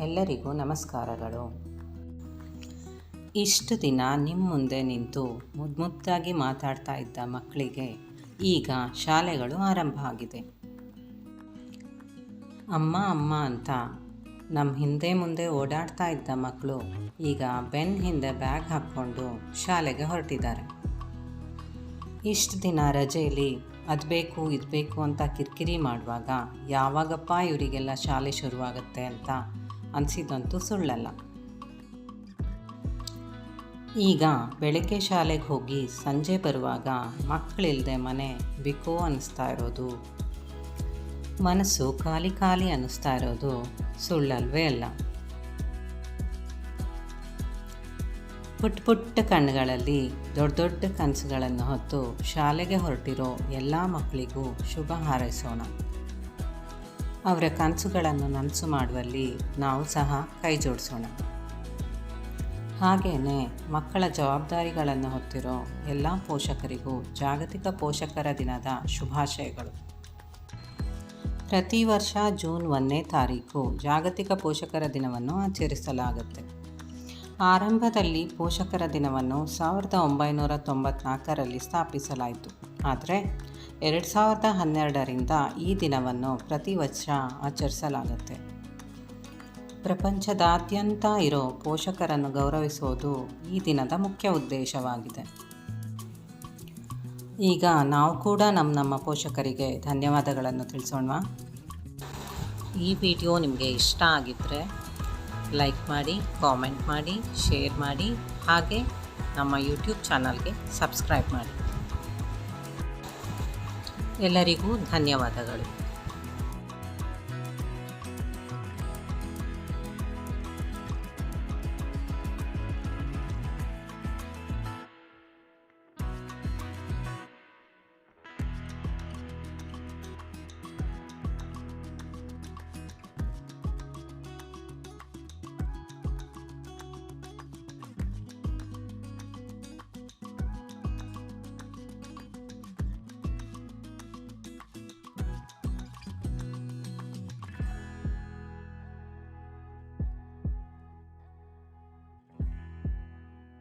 ಎಲ್ಲರಿಗೂ ನಮಸ್ಕಾರಗಳು. ಇಷ್ಟು ದಿನ ನಿಮ್ಮ ಮುಂದೆ ನಿಂತು ಮುದ್ದು ಮುದ್ದಾಗಿ ಮಾತಾಡ್ತಾ ಇದ್ದ ಮಕ್ಕಳಿಗೆ ಈಗ ಶಾಲೆಗಳು ಆರಂಭ ಆಗಿದೆ. ಅಮ್ಮ ಅಮ್ಮ ಅಂತ ನಮ್ಮ ಹಿಂದೆ ಮುಂದೆ ಓಡಾಡ್ತಾ ಇದ್ದ ಮಕ್ಕಳು ಈಗ ಬೆನ್ ಹಿಂದೆ ಬ್ಯಾಗ್ ಹಾಕ್ಕೊಂಡು ಶಾಲೆಗೆ ಹೊರಟಿದ್ದಾರೆ. ಇಷ್ಟು ದಿನ ರಜೆಯಲ್ಲಿ ಅದು ಬೇಕು, ಇದು ಬೇಕು ಅಂತ ಕಿರಿಕಿರಿ ಮಾಡುವಾಗ ಯಾವಾಗಪ್ಪ ಇವರಿಗೆಲ್ಲ ಶಾಲೆ ಶುರುವಾಗುತ್ತೆ ಅಂತ ಅನಿಸಿದಂತೂ ಸುಳ್ಳಲ್ಲ. ಈಗ ಬೆಳಗ್ಗೆ ಶಾಲೆಗೆ ಹೋಗಿ ಸಂಜೆ ಬರುವಾಗ ಮಕ್ಕಳಿಲ್ಲದೆ ಮನೆ ಬಿಕೋ ಅನ್ನಿಸ್ತಾ ಇರೋದು, ಮನಸ್ಸು ಖಾಲಿ ಖಾಲಿ ಅನ್ನಿಸ್ತಾ ಇರೋದು ಸುಳ್ಳಲ್ವೇ ಅಲ್ಲ. ಪುಟ್ಟ ಪುಟ್ಟ ಕಣ್ಣುಗಳಲ್ಲಿ ದೊಡ್ಡ ದೊಡ್ಡ ಕನಸುಗಳನ್ನು ಹೊತ್ತು ಶಾಲೆಗೆ ಹೊರಟಿರೋ ಎಲ್ಲ ಮಕ್ಕಳಿಗೂ ಶುಭ ಹಾರೈಸೋಣ. ಅವರ ಕನಸುಗಳನ್ನು ನನಸು ಮಾಡುವಲ್ಲಿ ನಾವು ಸಹ ಕೈ ಜೋಡಿಸೋಣ. ಹಾಗೆಯೇ ಮಕ್ಕಳ ಜವಾಬ್ದಾರಿಗಳನ್ನು ಹೊತ್ತಿರೋ ಎಲ್ಲ ಪೋಷಕರಿಗೂ ಜಾಗತಿಕ ಪೋಷಕರ ದಿನದ ಶುಭಾಶಯಗಳು. ಪ್ರತಿ ವರ್ಷ ಜೂನ್ ಒಂದನೇ ತಾರೀಕು ಜಾಗತಿಕ ಪೋಷಕರ ದಿನವನ್ನು ಆಚರಿಸಲಾಗುತ್ತೆ. ಆರಂಭದಲ್ಲಿ ಪೋಷಕರ ದಿನವನ್ನು ಸಾವಿರದ ಒಂಬೈನೂರ ತೊಂಬತ್ನಾಲ್ಕರಲ್ಲಿ ಸ್ಥಾಪಿಸಲಾಯಿತು. ಆದರೆ ಎರಡು ಸಾವಿರದ ಹನ್ನೆರಡರಿಂದ ಈ ದಿನವನ್ನು ಪ್ರತಿ ವರ್ಷ ಆಚರಿಸಲಾಗುತ್ತೆ. ಪ್ರಪಂಚದಾದ್ಯಂತ ಇರೋ ಪೋಷಕರನ್ನು ಗೌರವಿಸುವುದು ಈ ದಿನದ ಮುಖ್ಯ ಉದ್ದೇಶವಾಗಿದೆ. ಈಗ ನಾವು ಕೂಡ ನಮ್ಮ ನಮ್ಮ ಪೋಷಕರಿಗೆ ಧನ್ಯವಾದಗಳನ್ನು ತಿಳಿಸೋಣ ಈ ವಿಡಿಯೋ ನಿಮಗೆ ಇಷ್ಟ ಆಗಿದ್ದರೆ ಲೈಕ್ ಮಾಡಿ, ಕಾಮೆಂಟ್ ಮಾಡಿ, ಶೇರ್ ಮಾಡಿ, ಹಾಗೆ ನಮ್ಮ ಯೂಟ್ಯೂಬ್ ಚಾನಲ್ಗೆ ಸಬ್ಸ್ಕ್ರೈಬ್ ಮಾಡಿ. ಎಲ್ಲರಿಗೂ ಧನ್ಯವಾದಗಳು.